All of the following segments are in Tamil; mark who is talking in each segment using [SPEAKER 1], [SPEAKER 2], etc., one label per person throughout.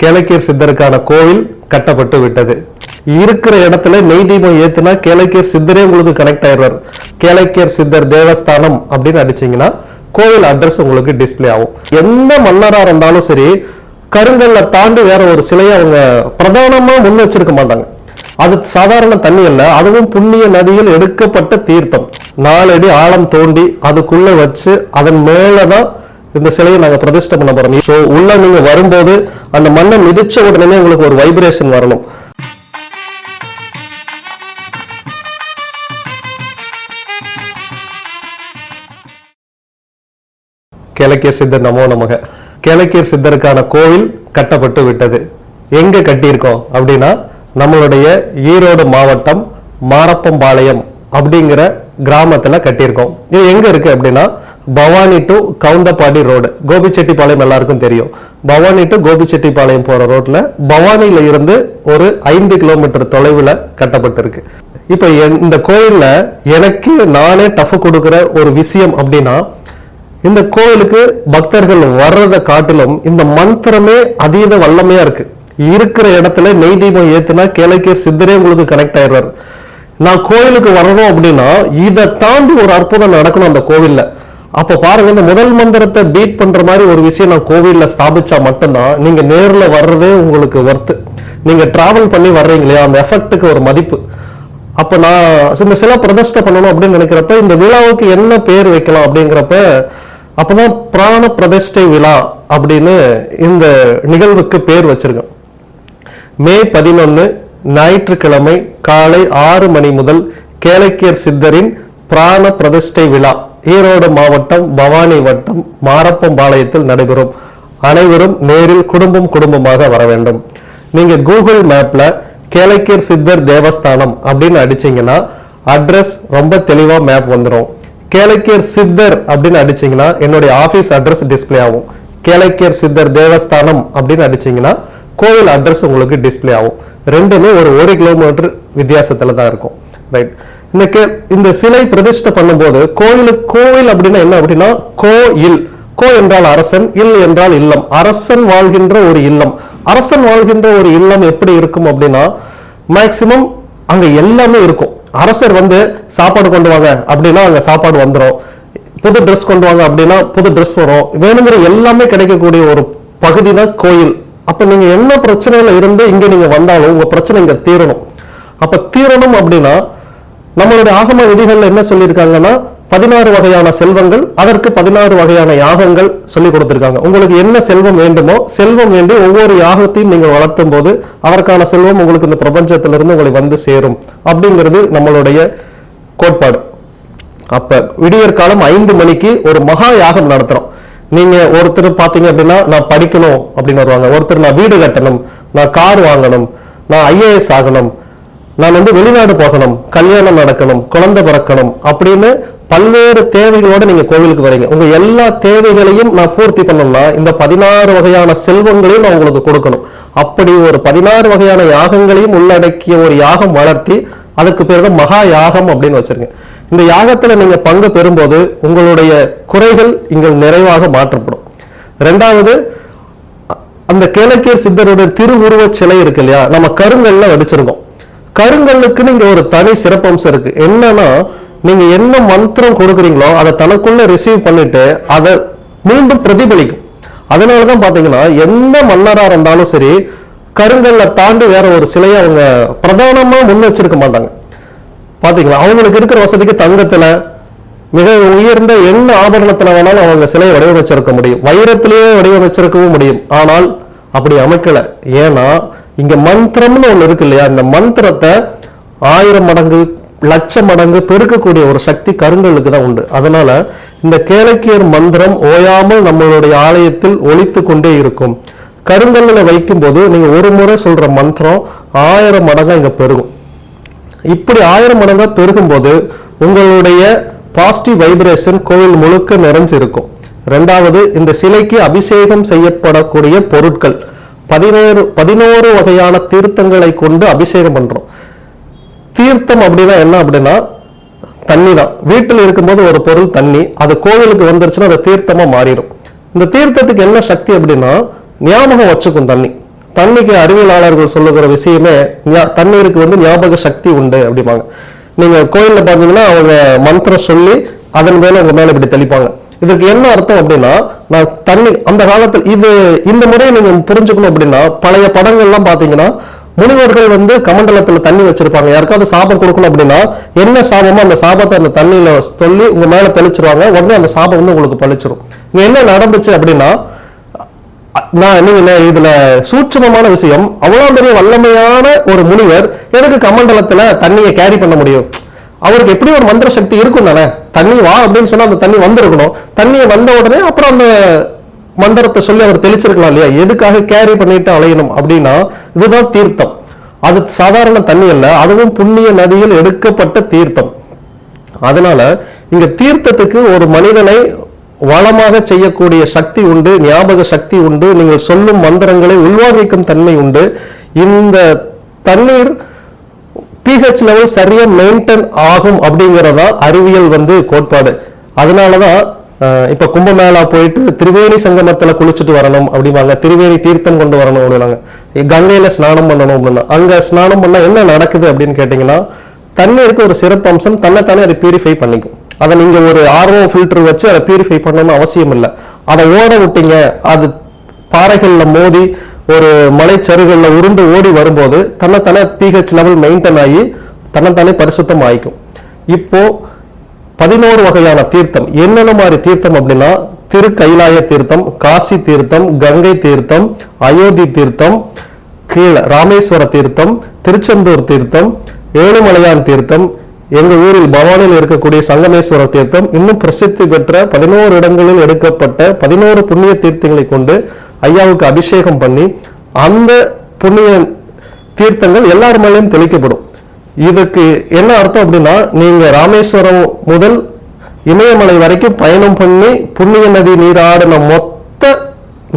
[SPEAKER 1] கேளக்கீர் சித்தருக்கான கோவில் கட்டப்பட்டு விட்டது. இருக்கிற இடத்துல நெய் தீபம் ஏத்துனா கேளக்கீர் சித்தரே உங்களுக்கு கனெக்ட் ஆயிடுவார். கேளக்கீர் சித்தர் தேவஸ்தானம் அப்படின்னு அடிச்சீங்கன்னா கோவில் அட்ரஸ் உங்களுக்கு டிஸ்ப்ளே ஆகும். எந்த மன்னரா இருந்தாலும் சரி கருங்கல்ல தாண்டி வேற ஒரு சிலையை அவங்க பிரதானமா முன் வச்சிருக்க மாட்டாங்க. அது சாதாரண தண்ணி அல்ல அதுவும் புண்ணிய நதியில் எடுக்கப்பட்ட தீர்த்தம். நாலடி ஆழம் தோண்டி அதுக்குள்ள வச்சு அதன் மேலதான் இந்த சிலையை நாங்க பிரதிஷ்டை பண்ண போகிறோம் ஸோ உள்ள நீங்க வரும்போது அந்த மண்ணை மிதிச்ச உடனே உங்களுக்கு ஒரு வைப்ரேஷன் வரணும். கேளக்கிய சித்தர் நமோ நமக. கேளக்கிய சித்தருக்கான கோவில் கட்டப்பட்டு விட்டது. எங்க கட்டியிருக்கோம் அப்படின்னா நம்மளுடைய ஈரோடு மாவட்டம் மாரப்பம்பாளையம் அப்படிங்கிற கிராமத்துல கட்டியிருக்கோம். இது எங்க இருக்கு அப்படின்னா பவானி டு கவுந்தப்பாடி ரோடு கோபிச்செட்டிப்பாளையம் எல்லாருக்கும் தெரியும். பவானி டு கோபிச்செட்டிப்பாளையம் போற ரோட்ல பவானியில இருந்து ஒரு ஐந்து கிலோமீட்டர் தொலைவில் கட்டப்பட்டிருக்கு. இப்ப என்- இந்த கோயில்ல எனக்கு நானே டஃப் கொடுக்குற ஒரு விஷயம் அப்படின்னா இந்த கோயிலுக்கு பக்தர்கள் வர்றதை காட்டிலும் இந்த மந்திரமே அதீத வல்லமையா இருக்கு. இருக்கிற இடத்துல நெய் தீபம் ஏத்துனா கேளக்கீர் சித்தரே உங்களுக்கு கனெக்ட் ஆயிடுறாரு. நான் கோயிலுக்கு வரணும் அப்படின்னா இதை தாண்டி ஒரு அற்புதம் நடக்கணும் அந்த கோவில்ல. அப்ப பாருங்க இந்த முதல் மந்திரத்தை பீட் பண்ற மாதிரி ஒரு விஷயம் நான் கோவில்ல ஸ்தாபிச்சா மட்டும்தான் நீங்க நேர்ல வர்றதே உங்களுக்கு ஒர்த்து நீங்க டிராவல் பண்ணி வர்றீங்க இல்லையா? அந்த எஃபெக்ட்டுக்கு ஒரு மதிப்பு. அப்ப நான் இந்த சில பிரதிஷ்டை பண்ணணும் அப்படின்னு நினைக்கிறப்ப இந்த விழாவுக்கு என்ன பேர் வைக்கலாம் அப்படிங்கிறப்ப அப்பதான் பிராண பிரதிஷ்டை விழா அப்படின்னு இந்த நிகழ்வுக்கு பேர் வச்சிருக்கேன். மே பதினொன்னு ஞாயிற்றுக்கிழமை காலை ஆறு மணி முதல் கேளக்கியர் சித்தரின் பிராண பிரதிஷ்டை விழா. ஈரோடு மாவட்டம் பவானி வட்டம் மாரப்பம்பாளையத்தில் நடைபெறும். அனைவரும் நேரில் குடும்பம் குடும்பமாக வர வேண்டும். நீங்க கூகுள் மேப்ல கேளைக்கீர் சித்தர் தேவஸ்தானம் அப்படின்னு அடிச்சீங்கன்னா அட்ரஸ் ரொம்ப தெளிவா மேப் வந்துடும் கேளைக்கீர் சித்தர் அப்படின்னு அடிச்சீங்கன்னா என்னுடைய ஆபீஸ் அட்ரஸ் டிஸ்ப்ளே ஆகும். கேளைக்கீர் சித்தர் தேவஸ்தானம் அப்படின்னு அடிச்சீங்கன்னா கோவில் அட்ரஸ் உங்களுக்கு டிஸ்ப்ளே ஆகும். ரெண்டுமே ஒரு ஒரு கிலோமீட்டர் வித்தியாசத்துல தான் இருக்கும். ரைட் இன்னைக்கு இந்த சிலை பிரதிஷ்டை பண்ணும்போது கோயிலுக்கு கோவில் அப்படின்னா என்ன அப்படின்னா கோயில். கோ என்றால் அரசன் இல் என்றால் இல்லம். அரசன் வாழ்கின்ற ஒரு இல்லம். அரசன் வாழ்கின்ற ஒரு இல்லம் எப்படி இருக்கும் அப்படின்னா மேக்சிமம் அங்க எல்லாமே இருக்கும். அரசர் வந்து சாப்பாடு கொண்டு வாங்க அப்படின்னா அங்க சாப்பாடு வந்துடும் புது ட்ரெஸ் கொண்டு வாங்க அப்படின்னா புது ட்ரெஸ் வரும். வேணுங்கிற எல்லாமே கிடைக்கக்கூடிய ஒரு பகுதி தான் கோயில். அப்ப நீங்க என்ன பிரச்சனையில இருந்து இங்க நீங்க வந்தாலும் உங்க பிரச்சனை இங்க தீரணும். அப்ப தீரணும் அப்படின்னா நம்மளுடைய ஆகம விதிகள் என்ன சொல்லியிருக்காங்கன்னா பதினாறு வகையான செல்வங்கள் அதற்கு பதினாறு வகையான யாகங்கள் சொல்லி கொடுத்திருக்காங்க. உங்களுக்கு என்ன செல்வம் வேண்டுமோ செல்வம் வேண்டி ஒவ்வொரு யாகத்தையும் நீங்க வளர்த்தும் போது அதற்கான செல்வம் உங்களுக்கு இந்த பிரபஞ்சத்திலிருந்து உங்களை வந்து சேரும். அப்படிங்கிறது நம்மளுடைய கோட்பாடு. அப்ப விடியற் காலம் ஐந்து மணிக்கு ஒரு மகா யாகம் நடத்துறோம். நீங்க ஒருத்தர் பாத்தீங்க அப்படின்னா நான் படிக்கணும் அப்படின்னு வருவாங்க. ஒருத்தர் நான் வீடு கட்டணும் நான் கார் வாங்கணும் நான் ஐஏஎஸ் ஆகணும் நான் வந்து வெளிநாடு போகணும் கல்யாணம் நடக்கணும் குழந்தை பிறக்கணும் அப்படின்னு பல்வேறு தேவைகளோட நீங்க கோவிலுக்கு வரீங்க. உங்க எல்லா தேவைகளையும் நான் பூர்த்தி பண்ணணும்னா இந்த பதினாறு வகையான செல்வங்களையும் நான் உங்களுக்கு கொடுக்கணும். அப்படி ஒரு பதினாறு வகையான யாகங்களையும் உள்ளடக்கிய ஒரு யாகம் வளர்த்தி அதுக்கு பேர் தான் மகா யாகம் அப்படின்னு வச்சிருக்கேன். இந்த யாகத்துல நீங்க பங்கு பெறும்போது உங்களுடைய குறைகள் இங்க நிறைவாக மாற்றப்படும். ரெண்டாவது அந்த கேளக்கியர் சித்தருடைய திருவுருவ சிலை இருக்கு இல்லையா? நம்ம கருங்கல்ல வடிச்சிருக்கோம் கருங்கல்லுக்குன்னு இங்க ஒரு தனி சிறப்பம்சம் இருக்கு. என்னன்னா நீங்க என்ன மந்திரம் கொடுக்குறீங்களோ அதை தனக்குள்ள ரிசீவ் பண்ணிட்டு அதை மீண்டும் பிரதிபலிக்கும். அதனால தான் பார்த்தீங்கன்னா எந்த மன்னராக இருந்தாலும் சரி கருங்கல்ல தாண்டி வேற ஒரு சிலையை அவங்க பிரதானமாக முன் வச்சிருக்க மாட்டாங்க. பார்த்தீங்களா அவங்களுக்கு இருக்கிற வசதிக்கு தங்கத்தில் மிக உயர்ந்த என்ன ஆபரணத்துல வேணாலும் அவங்க சிலையை வடிவமைச்சிருக்க முடியும். வைரத்திலேயே வடிவமைச்சிருக்கவும் முடியும். ஆனால் அப்படி அமைக்கலை. ஏன்னா இங்க மந்திரம்னு ஒண்ணு இருக்கு இல்லையா? இந்த மந்திரத்தை ஆயிரம் மடங்கு லட்ச மடங்கு பெருக்கக்கூடிய ஒரு சக்தி கருங்கல்லுக்கு தான் உண்டு. அதனால இந்த கேளக்கியர் மந்திரம் ஓயாமல் நம்மளுடைய ஆலயத்தில் ஒழித்து கொண்டே இருக்கும். கருங்கல்லில் வைக்கும்போது நீங்க ஒரு முறை சொல்ற மந்திரம் ஆயிரம் மடங்கா இங்க பெருகும். இப்படி ஆயிரம் மடங்கா பெருகும்போது உங்களுடைய பாசிட்டிவ் வைப்ரேஷன் கோவில் முழுக்க நிறைஞ்சிருக்கும். ரெண்டாவது இந்த சிலைக்கு அபிஷேகம் செய்யப்படக்கூடிய பொருட்கள். பதினோரு பதினோரு வகையான தீர்த்தங்களை கொண்டு அபிஷேகம் பண்ணுறோம் தீர்த்தம் அப்படின்னா என்ன அப்படின்னா தண்ணி தான் வீட்டில் இருக்கும்போது ஒரு பொருள் தண்ணி அது கோவிலுக்கு வந்துருச்சுன்னா அது தீர்த்தமாக மாறிடும். இந்த தீர்த்தத்துக்கு என்ன சக்தி அப்படின்னா ஞாபகம் வச்சுக்கும் தண்ணி. தண்ணிக்கு அறிவியலாளர்கள் சொல்லுகிற விஷயமே தண்ணீருக்கு வந்து ஞாபக சக்தி உண்டு அப்படிம்பாங்க. நீங்கள் கோயிலில் பார்த்தீங்கன்னா அவங்க மந்திரம் சொல்லி அதன் மேலே உங்கள் மேலே இப்படி தெளிப்பாங்க. இதற்கு என்ன அர்த்தம் அப்படின்னா நான் தண்ணி அந்த காலத்தில் இது இந்த முறையை நீங்க புரிஞ்சுக்கணும் அப்படின்னா பழைய படங்கள்லாம் பாத்தீங்கன்னா முனிவர்கள் வந்து கமண்டலத்துல தண்ணி வச்சிருப்பாங்க. யாருக்காவது சாபம் கொடுக்கணும் அப்படின்னா என்ன சாபமோ அந்த சாபத்தை அந்த தண்ணியில சொல்லி உங்க மேல தெளிச்சிருவாங்க. உடனே அந்த சாபம் வந்து உங்களுக்கு பழிச்சிரும். இங்க என்ன நடந்துச்சு அப்படின்னா நான் நீங்க என்ன இதுல சூட்சமமான விஷயம் அவ்வளவு பெரிய வல்லமையான ஒரு முனிவர் எதுக்கு கமண்டலத்துல தண்ணியை கேரி பண்ண முடியும்? அவருக்கு எப்படி ஒரு மந்திர சக்தி இருக்கும் தானே? தண்ணி வா அப்படின்னு சொன்னா அந்த தண்ணி வந்திருக்கணும். தண்ணியை வந்த உடனே அப்புறம் அந்த மந்திரத்தை சொல்லி அவர் தெளிச்சிருக்கலாம் இல்லையா? எதுக்காக கேரி பண்ணிட்டு அலையணும் அப்படின்னா இதுதான் தீர்த்தம். அது சாதாரண தண்ணி அல்ல அதுவும் புண்ணிய நதியில் எடுக்கப்பட்ட தீர்த்தம். அதனால இங்க தீர்த்தத்துக்கு ஒரு மனிதனை வளமாக செய்யக்கூடிய சக்தி உண்டு ஞாபக சக்தி உண்டு நீங்கள் சொல்லும் மந்திரங்களை உள்வாங்கிக்கும் தன்மை உண்டு. இந்த தண்ணீர் பிஹெச் லெவல் சரியா மெயின்டைன் ஆகும் அப்படிங்கிறதா அறிவியல் வந்து கோட்பாடு. அதனாலதான் அஹ், இப்ப கும்பமேளா போயிட்டு திரிவேணி சங்கமத்துல குளிச்சுட்டு வரணும் அப்படிம்பாங்க. திரிவேணி தீர்த்தம் கொண்டு வரணும் அப்படின்னாங்க கங்கையில ஸ்நானம் பண்ணணும் அப்படின்னா. அங்க ஸ்நானம் பண்ணா என்ன நடக்குது அப்படின்னு கேட்டீங்கன்னா தண்ணீருக்கு ஒரு சிறப்பு அம்சம் தன்னைத்தானே அதை பியூரிஃபை பண்ணிக்கும். அதை நீங்க ஒரு ஆர்வம் ஃபில்டர் வச்சு அதை பியூரிஃபை பண்ணணும்னு அவசியம் இல்லை அதை ஓட விட்டீங்க அது பாறைகளில் மோதி ஒரு மலைச்சருகளில் உருண்டு ஓடி வரும்போது தன்னைத்தானே பிஹெச் லெவல் மெயின்டைன் ஆகி தன்னைத்தானே பரிசுத்தம் ஆயிக்கும். இப்போ பதினோரு வகையான தீர்த்தம். என்னென்ன மாதிரி தீர்த்தம் அப்படின்னா திரு கைலாய தீர்த்தம் காசி தீர்த்தம் கங்கை தீர்த்தம் அயோத்தி தீர்த்தம் கீழே ராமேஸ்வர தீர்த்தம் திருச்செந்தூர் தீர்த்தம் ஏழுமலையான் தீர்த்தம் எங்க ஊரில் பவானியில் இருக்கக்கூடிய சங்கமேஸ்வர தீர்த்தம் இன்னும் பிரசித்தி பெற்ற பதினோரு இடங்களில் எடுக்கப்பட்ட பதினோரு புண்ணிய தீர்த்தங்களை கொண்டு ஐயாவுக்கு அபிஷேகம் பண்ணி அந்த புண்ணிய தீர்த்தங்கள் எல்லார் மேலேயும் தெளிக்கப்படும். இதுக்கு என்ன அர்த்தம் அப்படின்னா நீங்க ராமேஸ்வரம் முதல் இமயமலை வரைக்கும் பயணம் பண்ணி புண்ணிய நதி நீராடின மொத்த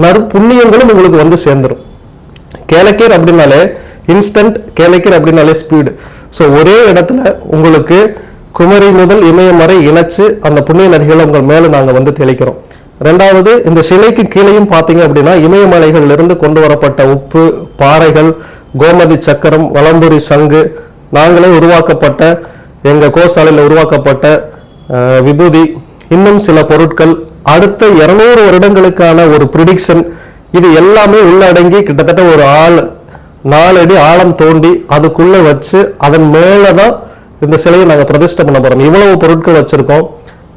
[SPEAKER 1] நறு புண்ணியங்களும் உங்களுக்கு வந்து சேர்ந்துரும். கேலக்கீர் அப்படின்னாலே இன்ஸ்டன்ட் கேலக்கீர் அப்படின்னாலே ஸ்பீடு ஸோ ஒரே இடத்துல உங்களுக்கு குமரி முதல் இமயம் வரை இணைச்சு அந்த புண்ணிய நதிகளை உங்கள் மேலே நாங்கள் வந்து தெளிக்கிறோம். ரெண்டாவது இந்த சிலைக்கு கீழேயும் பார்த்தீங்க அப்படின்னா இமயமலைகளிலிருந்து கொண்டு வரப்பட்ட உப்பு பாறைகள் கோமதி சக்கரம் வலம்புரி சங்கு நாங்களே உருவாக்கப்பட்ட எங்கள் கோசாலையில் உருவாக்கப்பட்ட விபூதி இன்னும் சில பொருட்கள் அடுத்த இருநூறு வருடங்களுக்கான ஒரு ப்ரிடிக்ஷன் இது எல்லாமே உள்ளடங்கி கிட்டத்தட்ட ஒரு ஆள் நாலு அடி ஆழம் தோண்டி அதுக்குள்ளே வச்சு அதன் மேலே தான் இந்த சிலையை நாங்கள் பிரதிஷ்டை பண்ண போகிறோம் இவ்வளவு பொருட்கள் வச்சுருக்கோம்.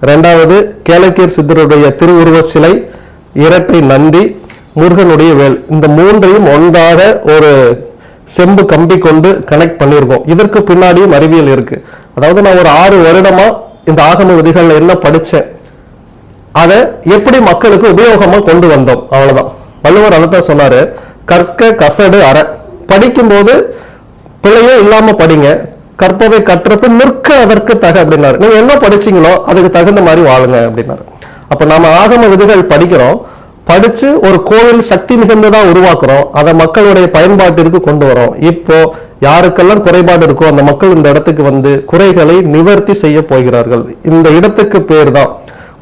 [SPEAKER 1] ரெண்டாவது கேளக்கீர் சித்தருடைய திருவுருவ சிலை இரட்டை நந்தி முருகனுடைய வேல். இந்த மூன்றையும் ஒன்றாக ஒரு செம்பு கம்பி கொண்டு கனெக்ட் பண்ணியிருக்கோம். இதற்கு பின்னாடியும் அறிவியல் இருக்கு. அதாவது நான் ஒரு ஆறு வருடமா இந்த ஆகம விதிகளில் என்ன படித்தேன் அதை எப்படி மக்களுக்கு உபயோகமா கொண்டு வந்தோம்? அவ்வளவுதான். வள்ளுவர் அதைத்தான் சொன்னாரு. கற்க கசடு அற. படிக்கும்போது பிழையே இல்லாம படிங்க. கற்பவை கற்றப்பு நிற்க அதற்கு தக அப்படின்னாரு. நீங்க என்ன படிச்சீங்களோ அதுக்கு தகுந்த மாதிரி வாழுங்க அப்படின்னாரு. அப்ப நாம ஆகம விதிகள் படிக்கிறோம். படிச்சு ஒரு கோவில் சக்தி மிகுந்ததா உருவாக்குறோம். அதை மக்களுடைய பயன்பாட்டிற்கு கொண்டு வரோம். இப்போ யாருக்கெல்லாம் குறைபாடு இருக்கோ அந்த மக்கள் இந்த இடத்துக்கு வந்து குறைகளை நிவர்த்தி செய்ய போகிறார்கள். இந்த இடத்துக்கு பேர் தான்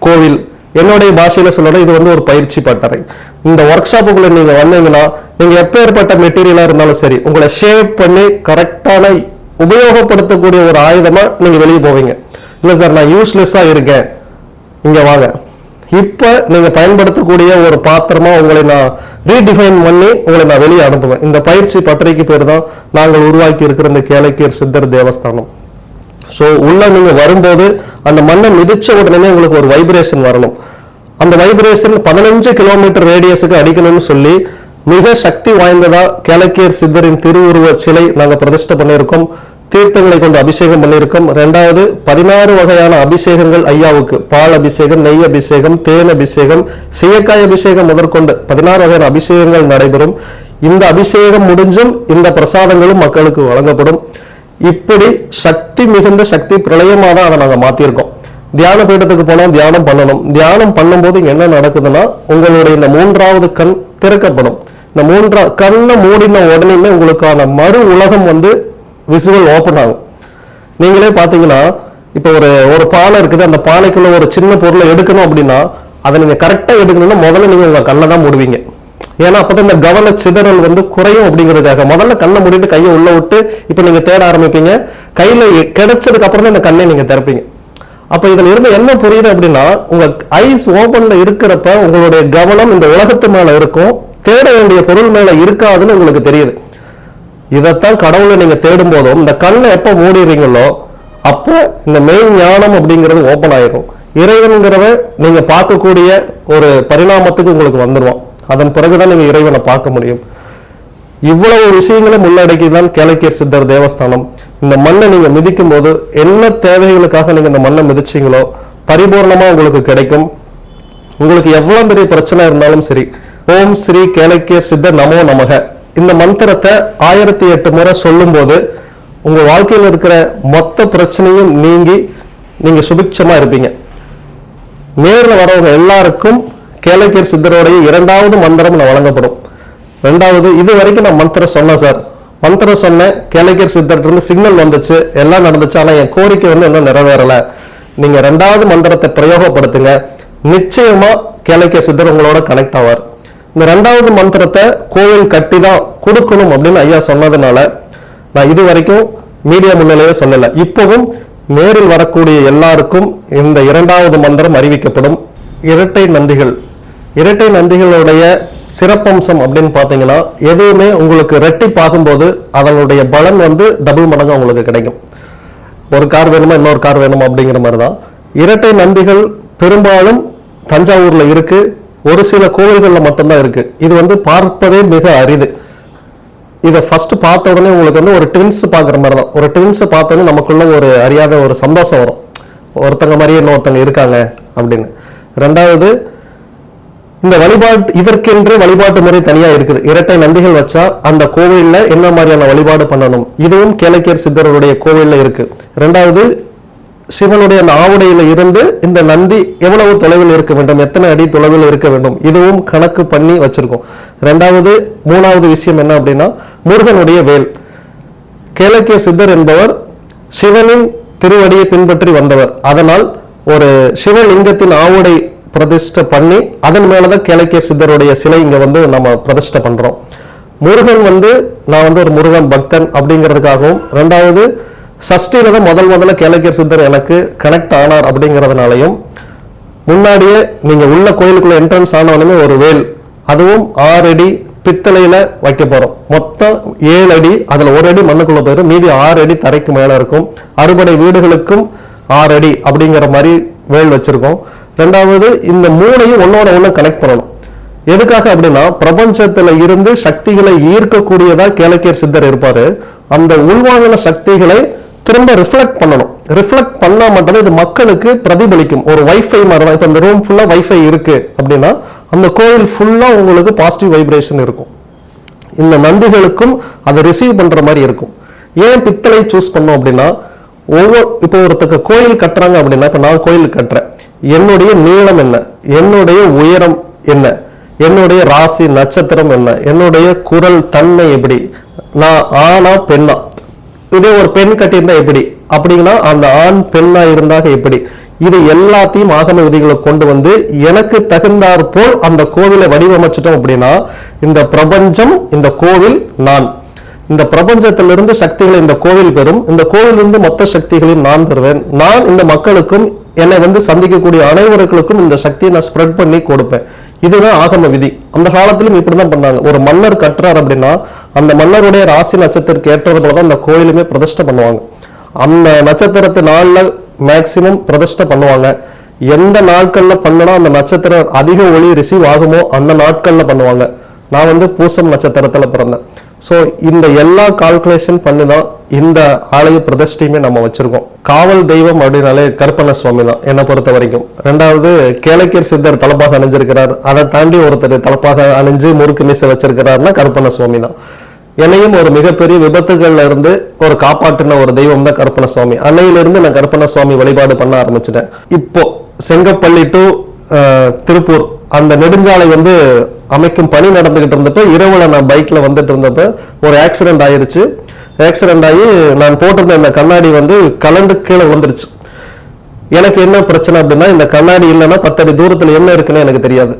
[SPEAKER 1] கோவில். என்னுடைய பாஷையில சொல்லணும் இது வந்து ஒரு பயிற்சி பட்டறை. இந்த ஒர்க் ஷாப்புக்குள்ள நீங்க வந்தீங்கன்னா நீங்க எப்பேற்பட்ட மெட்டீரியலா இருந்தாலும் சரி உங்களை ஷேப் பண்ணி கரெக்டான உபயோகப்படுத்தக்கூடிய ஒரு ஆயுதமா நீங்க வெளியே போவீங்க. இல்லை சார் நான் யூஸ்லெஸ்ஸாக இருக்கேன். இங்கே வாங்க. இப்போ நீங்கள் பயன்படுத்தக்கூடிய ஒரு பாத்திரமா உங்களை நான் ரீடிஃபைன் பண்ணி உங்களை நான் வெளியே அனுப்புவேன். இந்த பயிற்சி பட்டறைக்கு பேர் தான் நாங்கள் உருவாக்கி இருக்கிற இந்த கேளக்கீர் சித்தர் தேவஸ்தானம். ஸோ உள்ள நீங்கள் வரும்போது அந்த மண்ணை மிதிச்ச உடனே உங்களுக்கு ஒரு வைப்ரேஷன் வரணும். அந்த வைப்ரேஷன் பதினஞ்சு கிலோமீட்டர் ரேடியஸுக்கு அடிக்கணும்னு சொல்லி மிக சக்தி வாய்ந்ததா கேளக்கியர் சித்தரின் திருவுருவ சிலை நாங்க பிரதிஷ்டை பண்ணியிருக்கோம். தீர்த்தங்களை கொண்டு அபிஷேகம் பண்ணியிருக்கோம். ரெண்டாவது பதினாறு வகையான அபிஷேகங்கள் ஐயாவுக்கு. பால் அபிஷேகம் நெய் அபிஷேகம் தேன் அபிஷேகம் செய்யக்காய் அபிஷேகம் முதற்கொண்டு பதினாறு வகையான அபிஷேகங்கள் நடைபெறும். இந்த அபிஷேகம் முடிஞ்சும் இந்த பிரசாதங்களும் மக்களுக்கு வழங்கப்படும். இப்படி சக்தி மிகுந்த சக்தி பிரளயமாக தான் அதை நாங்க மாத்திருக்கோம் தியான பீடத்துக்கு போனால் தியானம் பண்ணணும். தியானம் பண்ணும்போது என்ன நடக்குதுன்னா உங்களுடைய இந்த மூன்றாவது கண் திறக்கப்படும். இந்த மூன்றா கண்ணை மூடின உடனேயுமே உங்களுக்கான மறு உலகம் வந்து விசுவல் ஓப்பன் ஆகும். நீங்களே பார்த்தீங்கன்னா இப்போ ஒரு ஒரு பானை இருக்குது அந்த பானைக்குள்ள ஒரு சின்ன பொருளை எடுக்கணும் அப்படின்னா அதை நீங்கள் கரெக்டாக எடுக்கணும்னா முதல்ல நீங்கள் உங்கள் கண்ணை தான் மூடுவீங்க. ஏன்னா அப்பதான் இந்த கவன சிதறல் வந்து குறையும் அப்படிங்கிறதுக்காக. முதல்ல கண்ணை மூடிட்டு கையை உள்ளே விட்டு இப்போ நீங்கள் தேட ஆரம்பிப்பீங்க. கையில் கிடைச்சதுக்கு அப்புறம் தான் இந்த கண்ணை நீங்கள் திறப்பீங்க. அப்போ இதில் இருந்து என்ன புரியுது அப்படின்னா உங்கள் ஐஸ் ஓப்பனில் இருக்கிறப்ப உங்களுடைய கவனம் இந்த உலகத்து மேல இருக்கும். தேட வேண்டிய பொருள் மேல இருக்காதுன்னு உங்களுக்கு தெரியுது. இதைத்தான் கடவுளை நீங்க தேடும் போதும் இந்த கண்ணை எப்ப மூடிடுறீங்களோ அப்போ இந்த மெய் ஞானம் அப்படிங்கிறது ஓபன் ஆயிரும். இறைவனுங்கிறத நீங்க பார்க்கக்கூடிய ஒரு பரிணாமத்துக்கு உங்களுக்கு வந்துருவான். அதன் பிறகுதான் நீங்க இறைவனை பார்க்க முடியும். இவ்வளவு விஷயங்களும் உள்ளடக்கி தான் கேளக்கியர் சித்தர் தேவஸ்தானம். இந்த மண்ணை நீங்க மிதிக்கும் போது என்ன தேவைகளுக்காக நீங்க இந்த மண்ணை மிதிச்சீங்களோ பரிபூர்ணமா உங்களுக்கு கிடைக்கும். உங்களுக்கு எவ்வளவு பெரிய பிரச்சனை இருந்தாலும் சரி ஓம் ஸ்ரீ கேளக்கியர் சித்தர் நமோ நமக. இந்த மந்திரத்தை ஆயிரத்தி எட்டு முறை சொல்லும்போது உங்கள் வாழ்க்கையில் இருக்கிற மொத்த பிரச்சனையும் நீங்கி நீங்கள் சுபிட்சமா இருப்பீங்க. நேரில் வரவங்க எல்லாருக்கும் கேளக்கியர் சித்தருடைய இரண்டாவது மந்திரம் நான் வழங்கப்படும். ரெண்டாவது இது வரைக்கும் நான் மந்திரம் சொன்னேன் சார். மந்திரம் சொன்னேன் கேளக்கியர் சித்தர்கிட்ட சிக்னல் வந்துச்சு எல்லாம் நடந்துச்சு ஆனால் என் கோரிக்கை வந்து இன்னும் நிறைவேறலை. நீங்கள் ரெண்டாவது மந்திரத்தை பிரயோகப்படுத்துங்க. நிச்சயமாக கேளக்கிய சித்தர் உங்களோட கனெக்ட் ஆவார். இந்த ரெண்டாவது மந்திரத்தை கோவில் கட்டி தான் கொடுக்கணும் அப்படின்னு ஐயா சொன்னதுனால நான் இது வரைக்கும் மீடியா முன்னிலையே சொல்லலை. இப்போவும் நேரில் வரக்கூடிய எல்லாருக்கும் இந்த இரண்டாவது மந்திரம் அறிவிக்கப்படும். இரட்டை நந்திகள். இரட்டை நந்திகளுடைய சிறப்பம்சம் அப்படின்னு பார்த்தீங்கன்னா எதுவுமே உங்களுக்கு ரெட்டி பார்க்கும்போது அதனுடைய பலன் வந்து டபுள் மடங்கு உங்களுக்கு கிடைக்கும். ஒரு கார் வேணுமா இன்னொரு கார் வேணுமா அப்படிங்கிற மாதிரி தான் இரட்டை நந்திகள் பெரும்பாலும் தஞ்சாவூரில் இருக்கு. ஒரு சில கோவில்களில் மட்டும்தான் இருக்கு. இது வந்து பார்ப்பதே மிக அரிது. இதை ஃபர்ஸ்ட் பார்த்த உடனே உங்களுக்கு வந்து ஒரு ட்வின்ஸ் பார்க்குற மாதிரி தான். ஒரு ட்வின்ஸ் பார்த்தோன்னே நமக்குள்ள ஒரு அறியாத ஒரு சந்தோஷம் வரும். ஒருத்தங்க மாதிரியே இன்னொருத்தங்க இருக்காங்க அப்படின்னு. ரெண்டாவது இந்த வழிபாட்டு இதற்கென்று வழிபாட்டு முறை தனியா இருக்குது. இரட்டை நந்திகள் வச்சா அந்த கோவிலில் என்ன மாதிரியான வழிபாடு பண்ணணும்? இதுவும் கேளக்கியர் சித்தருடைய கோவிலில் இருக்கு. ரெண்டாவது சிவனுடைய நாவுடையில் ஆவுடையில இருந்து இந்த நந்தி எவ்வளவு தொலைவில் இருக்க வேண்டும்? எத்தனை அடி தொலைவில் இருக்க வேண்டும்? இதுவும் கணக்கு பண்ணி வச்சிருக்கோம். ரெண்டாவது மூணாவது விஷயம் என்ன அப்படின்னா முருகனுடைய வேல். கேலக்கிய சித்தர் என்பவர் சிவனின் திருவடியை பின்பற்றி வந்தவர். அதனால் ஒரு சிவலிங்கத்தின் ஆவுடை பிரதிஷ்டை பண்ணி அதன் மேலதான் கேளக்கிய சித்தருடைய சிலை இங்க வந்து நம்ம பிரதிஷ்டை பண்றோம். முருகன் வந்து நான் வந்து ஒரு முருகன் பக்தன் அப்படிங்கிறதுக்காகவும் ரெண்டாவது சஷ்டியில தான் முதல் முதல்ல கேளக்கியர் சித்தர் எனக்கு கனெக்ட் ஆனார் அப்படிங்கிறதுனாலையும் முன்னாடியே நீங்கள் உள்ள கோயிலுக்குள்ள என்ட்ரன்ஸ் ஆனவனுமே ஒரு வேல் அதுவும் ஆறு அடி பித்தளையில் வைக்க போகிறோம் மொத்தம் ஏழு அடி அதில் ஒரு அடி மண்ணுக்குள்ளே போயிடும். மீதி ஆறு அடி தரைக்கு மேலே இருக்கும். அறுபடை வீடுகளுக்கும் ஆறு அடி அப்படிங்கிற மாதிரி வேல் வச்சுருக்கோம். ரெண்டாவது இந்த மூணையும் ஒன்றோட ஒன்று கனெக்ட் பண்ணணும். எதுக்காக அப்படின்னா பிரபஞ்சத்தில் இருந்து சக்திகளை ஈர்க்கக்கூடியதாக கேளக்கியர் சித்தர் இருப்பார். அந்த உள்வாங்கின சக்திகளை திரும்ப ரிஃப்ளெக்ட் பண்ணணும். ரிஃப்ளெக்ட் பண்ணால் மட்டும் இது மக்களுக்கு பிரதிபலிக்கும். ஒரு வைஃபை மாதிரி தான் இப்போ இந்த ரூம் ஃபுல்லாக வைஃபை இருக்கு அப்படின்னா அந்த கோயில் ஃபுல்லாக உங்களுக்கு பாசிட்டிவ் வைப்ரேஷன் இருக்கும். இந்த நந்திகளுக்கும் அதை ரிசீவ் பண்ணுற மாதிரி இருக்கும். ஏன் பித்தளை சூஸ் பண்ணோம் அப்படின்னா ஒவ்வொரு இப்போ ஒருத்தருக்கு கோயில் கட்டுறாங்க அப்படின்னா இப்போ நான் கோயில் கட்டுறேன். என்னுடைய நீளம் என்ன? என்னுடைய உயரம் என்ன? என்னுடைய ராசி நட்சத்திரம் என்ன? என்னுடைய குரல் தன்மை எப்படி? நான் ஆனா பெண்ணா? இதே ஒரு பெண் கட்டியிருந்தா எப்படி? அப்படின்னா அந்த ஆண் பெண்ணா இருந்தாக எப்படி? இது எல்லாத்தையும் ஆகம விதிகளை கொண்டு வந்து எனக்கு தகுந்தாற் போல் அந்த கோவிலை வடிவமைச்சிட்டோம் அப்படின்னா இந்த பிரபஞ்சம் இந்த கோவில் நான். இந்த பிரபஞ்சத்திலிருந்து சக்திகளை இந்த கோவில் பெறும். இந்த கோவிலிருந்து மொத்த சக்திகளையும் நான் பெறுவேன். நான் இந்த மக்களுக்கும் என்னை வந்து சந்திக்கக்கூடிய அனைவருக்கும் இந்த சக்தியை நான் ஸ்ப்ரெட் பண்ணி கொடுப்பேன். இதுதான் ஆகம விதி. அந்த காலத்திலும் இப்படிதான் பண்ணாங்க. ஒரு மன்னர் கட்டுறார் அப்படின்னா அந்த மன்னருடைய ராசி நட்சத்திரத்துக்கு ஏற்றது போல தான் அந்த கோயிலுமே பிரதிஷ்டை பண்ணுவாங்க. அந்த நட்சத்திரத்து நாளில் மேக்சிமம் பிரதிஷ்டை பண்ணுவாங்க. எந்த நாட்களில் பண்ணனா அந்த நட்சத்திரம் அதிக ஒளி ரிசீவ் ஆகுமோ அந்த நாட்களில் பண்ணுவாங்க. நான் வந்து பூசம் நட்சத்திரத்தில் பிறந்தேன். ஸோ இந்த எல்லா கால்குலேஷன் பண்ணி தான் இந்த ஆலய பிரதிஷ்டையுமே நம்ம வச்சிருக்கோம். காவல் தெய்வம் அப்படின்னாலே கருப்பண்ண சுவாமி தான் என்னை பொறுத்த வரைக்கும். ரெண்டாவது கேளக்கியர் சித்தர் தலப்பாக அணிஞ்சிருக்கிறார். அதை தாண்டி ஒருத்தர் தலப்பாக அணிஞ்சு முறுக்கு மீசை வச்சிருக்கிறாருன்னா கருப்பண்ண சுவாமி தான் என்னையும் ஒரு மிகப்பெரிய விபத்துகள்ல இருந்து ஒரு காப்பாற்றின ஒரு தெய்வம் தான் கருப்பண்ண சுவாமி அன்னையிலிருந்து நான் கருப்பண்ண சுவாமி வழிபாடு பண்ண ஆரம்பிச்சிட்டேன். இப்போ செங்கப்பள்ளி டு திருப்பூர். அந்த நெடுஞ்சாலை வந்து அமைக்கும் பணி நடந்துகிட்டு இருந்தப்போ இரவுல நான் பைக்ல வந்துட்டு இருந்தப்ப ஒரு ஆக்சிடென்ட் ஆயிருச்சு. ஆக்சிடென்ட் ஆகி நான் போட்டிருந்த இந்த கண்ணாடி வந்து கலண்டு கீழே விழுந்துருச்சு. எனக்கு என்ன பிரச்சனை அப்படின்னா இந்த கண்ணாடி இல்லைன்னா பத்தடி தூரத்தில் என்ன இருக்குன்னு எனக்கு தெரியாது.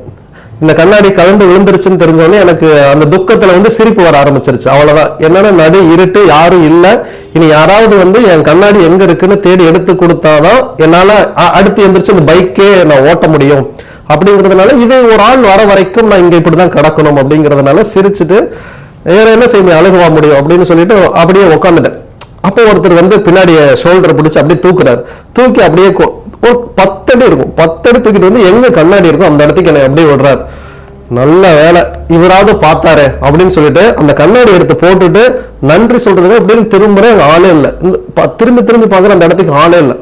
[SPEAKER 1] இந்த கண்ணாடி கலந்து விழுந்துருச்சுன்னு தெரிஞ்சோடனே எனக்கு அந்த துக்கத்துல வந்து சிரிப்பு வர ஆரம்பிச்சிருச்சு. அவ்வளவுதான். என்னன்னா நடு இருட்டு யாரும் இல்லை. இனி யாராவது வந்து என் கண்ணாடி எங்க இருக்குன்னு தேடி எடுத்து கொடுத்தாதான் என்னால அடுத்து எந்திரிச்சு அந்த பைக்கே நான் ஓட்ட முடியும். அப்படிங்கிறதுனால இது ஒரு ஆள் வர வரைக்கும் நான் இங்க இப்படிதான் கிடக்கணும் அப்படிங்கிறதுனால சிரிச்சுட்டு வேற என்ன செய்ய அழுகுவா முடியும்? அப்படின்னு சொல்லிட்டு அப்படியே உட்காந்துட்டேன் அப்போ ஒருத்தர் வந்து பின்னாடி ஷோல்டரை பிடிச்சி அப்படியே தூக்குறாரு. தூக்கி அப்படியே ஒரு பத்தடி இருக்கும். பத்தடி தூக்கிட்டு வந்து எங்க கண்ணாடி இருக்கும் அந்த இடத்துக்கு என்னை அப்படியே விடுறாரு. நல்ல வேலை. இவராவது பார்த்தாரே அப்படின்னு சொல்லிட்டு அந்த கண்ணாடி எடுத்து போட்டுட்டு நன்றி சொல்றதுக்கு அப்படின்னு திரும்புறேன் அங்க ஆளே இல்லை. இந்த ப- திரும்பி திரும்பி பார்க்குற அந்த இடத்துக்கு ஆளே இல்லை.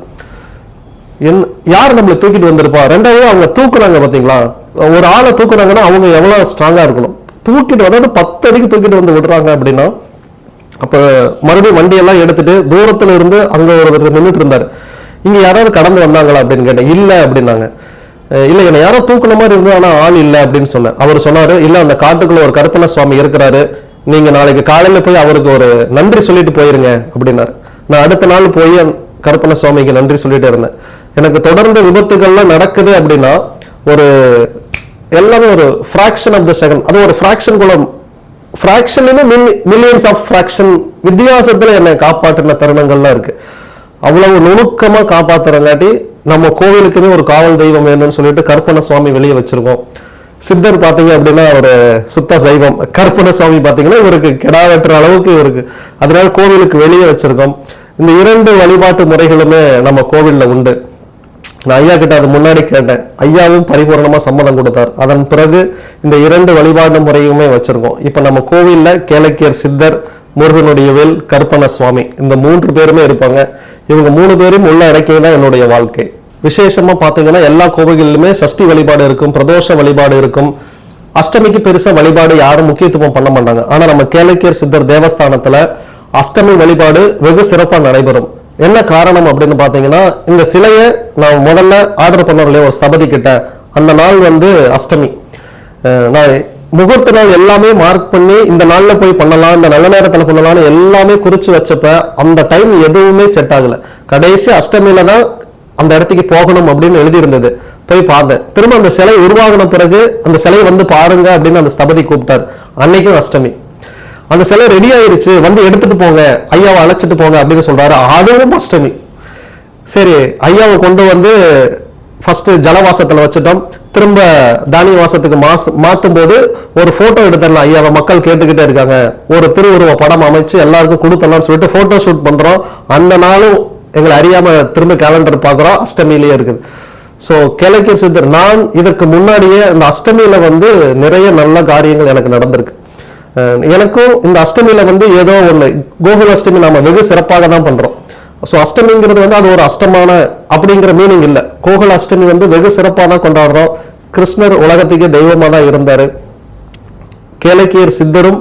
[SPEAKER 1] என் யார் நம்மளை தூக்கிட்டு வந்திருப்பா? ரெண்டாவது அவங்க தூக்குறாங்க பாத்தீங்களா ஒரு ஆளை தூக்குறாங்கன்னா அவங்க எவ்வளவு ஸ்ட்ராங்கா இருக்கணும். தூக்கிட்டு அதாவது பத்து அடிக்கு தூக்கிட்டு வந்து விடுறாங்க அப்படின்னா அப்ப மறுபடியும் வண்டியெல்லாம் எடுத்துட்டு தூரத்துல இருந்து அங்க ஒருத்தர் நின்றுட்டு இருந்தாரு. இங்கே யாராவது கடந்து வந்தாங்களா அப்படின்னு கேட்டேன். இல்லை அப்படின்னாங்க. இல்லை என்னை என்ன யாரோ தூக்குன மாதிரி இருந்தது ஆனால் ஆள் இல்லை அப்படின்னு சொன்னேன். அவர் சொன்னார் இல்லை அந்த காட்டுக்குள்ள ஒரு கருப்பண்ண சுவாமி இருக்கிறாரு. நீங்கள் நாளைக்கு காலையில் போய் அவருக்கு ஒரு நன்றி சொல்லிட்டு போயிருங்க அப்படின்னாரு. நான் அடுத்த நாள் போய் அந்த கருப்பண்ண சுவாமிக்கு நன்றி சொல்லிட்டு இருந்தேன். எனக்கு தொடர்ந்து விபத்துகள்லாம் நடக்குது அப்படின்னா ஒரு எல்லாமே ஒரு ஃப்ராக்ஷன் ஆஃப் த செகண்ட் அது ஒரு ஃபிராக்ஷன் குள்ள ஃபிராக்ஷன்லயுமே மில்லியன்ஸ் ஆஃப் ஃபிராக்ஷன் வித்தியாசத்தில் என்னை காப்பாற்றின தருணங்கள்லாம் இருக்குது அவ்வளவு நுணுக்கமா காப்பாத்துறங்காட்டி நம்ம கோவிலுக்குமே ஒரு காவல் தெய்வம் வேணும்னு சொல்லிட்டு கற்பன சுவாமி வெளியே வச்சிருக்கோம். சித்தர் பார்த்தீங்க அப்படின்னா ஒரு சுத்த சைவம். கற்பனை சுவாமி பார்த்தீங்கன்னா இவருக்கு கெடா வெட்டுற அளவுக்கு இவருக்கு. அதனால கோவிலுக்கு வெளியே வச்சிருக்கோம். இந்த இரண்டு வழிபாட்டு முறைகளுமே நம்ம கோவில்ல உண்டு. நான் ஐயா கிட்ட அது முன்னாடி கேட்டேன். ஐயாவும் பரிபூரணமா சம்மதம் கொடுத்தார். அதன் பிறகு இந்த இரண்டு வழிபாடு முறையுமே வச்சிருக்கோம். இப்ப நம்ம கோவில்ல கேளக்கியர் சித்தர் முருகனுடைய வேல் கற்பன சுவாமி இந்த மூன்று பேருமே இருப்பாங்க. இவங்க மூணு பேரும் உள்ள இறக்கை தான் என்னுடைய வாழ்க்கை. விசேஷமாக பார்த்தீங்கன்னா எல்லா கோவில்களிலுமே சஷ்டி வழிபாடு இருக்கும் பிரதோஷ வழிபாடு இருக்கும். அஷ்டமிக்கு பெருசாக வழிபாடு யாரும் முக்கியத்துவம் பண்ண மாட்டாங்க. ஆனால் நம்ம கேளக்கியர் சித்தர் தேவஸ்தானத்தில் அஷ்டமி வழிபாடு வெகு சிறப்பாக நடைபெறும். என்ன காரணம் அப்படின்னு பார்த்தீங்கன்னா இந்த சிலையை நான் முதல்ல ஆர்டர் பண்ணோம் இல்லையா ஒரு ஸ்தபதி கிட்ட அந்த நாள் வந்து அஷ்டமி. நான் முகூர்த்த நாள் எல்லாமே மார்க் பண்ணி இந்த நாள்ல போய் பண்ணலாம் இந்த நல்ல நேரத்துல பண்ணலாம்னு எல்லாமே குறிச்சு வச்சப்ப அந்த டைம் எதுவுமே செட் ஆகல. கடைசி அஷ்டமியில தான் அந்த இடத்துக்கு போகணும் அப்படின்னு எழுதியிருந்தது. போய் பார்த்தேன். திரும்ப அந்த சிலை உருவாகின பிறகு அந்த சிலையை வந்து பாருங்க அப்படின்னு அந்த ஸ்தபதி கூப்பிட்டார். அன்னைக்கும் அஷ்டமி. அந்த சிலை ரெடி ஆயிருச்சு. வந்து எடுத்துட்டு போங்க. ஐயாவை அழைச்சிட்டு போங்க அப்படின்னு சொல்றாரு. அதுவும் அஷ்டமி. சரி ஐயாவை கொண்டு வந்து ஃபஸ்ட்டு ஜலவாசத்தில் வச்சுட்டோம். திரும்ப தானிய வாசத்துக்கு மாஸ் மாற்றும் போது ஒரு ஃபோட்டோ எடுத்துடலாம். ஐயாவை மக்கள் கேட்டுக்கிட்டே இருக்காங்க. ஒரு திருவுருவ படம் அமைச்சு எல்லாருக்கும் கொடுத்துடலாம்னு சொல்லிட்டு ஃபோட்டோ ஷூட் பண்ணுறோம் அந்த நாளும் எங்களை அறியாமல் திரும்ப கேலண்டர் பார்க்குறோம். அஷ்டமியிலேயே இருக்குது. ஸோ கிழக்கிய சித்தர் நான் இதற்கு முன்னாடியே அந்த அஷ்டமியில் வந்து நிறைய நல்ல காரியங்கள் எனக்கு நடந்திருக்கு. எனக்கும் இந்த அஷ்டமியில் வந்து ஏதோ ஒன்று கோகுல அஷ்டமி நாம் வெகு சிறப்பாக தான் பண்ணுறோம் ஸோ அஷ்டமிங்கிறது வந்து அது ஒரு அஷ்டமான அப்படிங்கிற மீனிங் இல்ல. கோகுல அஷ்டமி வந்து வெகு சிறப்பாக தான் கொண்டாடுறோம். கிருஷ்ணர் உலகத்துக்கே தெய்வமாக தான் இருந்தாரு. கேளக்கியர் சித்தரும்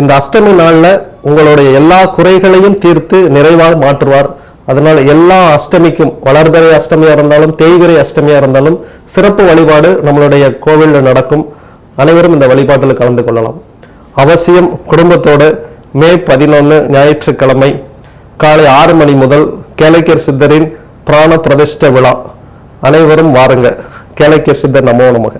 [SPEAKER 1] இந்த அஷ்டமி நாள்ல உங்களுடைய எல்லா குறைகளையும் தீர்த்து நிறைவாக மாற்றுவார். அதனால எல்லா அஷ்டமிக்கும் வளர்பிறை அஷ்டமியா இருந்தாலும் தேய்பிறை அஷ்டமியா இருந்தாலும் சிறப்பு வழிபாடு நம்மளுடைய கோவிலில் நடக்கும். அனைவரும் இந்த வழிபாட்டில் கலந்து கொள்ளலாம். அவசியம் குடும்பத்தோடு மே பதினொன்று ஞாயிற்றுக்கிழமை காலை ஆறு மணி முதல் கேளக்கியர் சித்தரின் பிராண பிரதிஷ்ட விழா. அனைவரும் வாருங்க கேளக்கியர் சித்த நமோ நமக.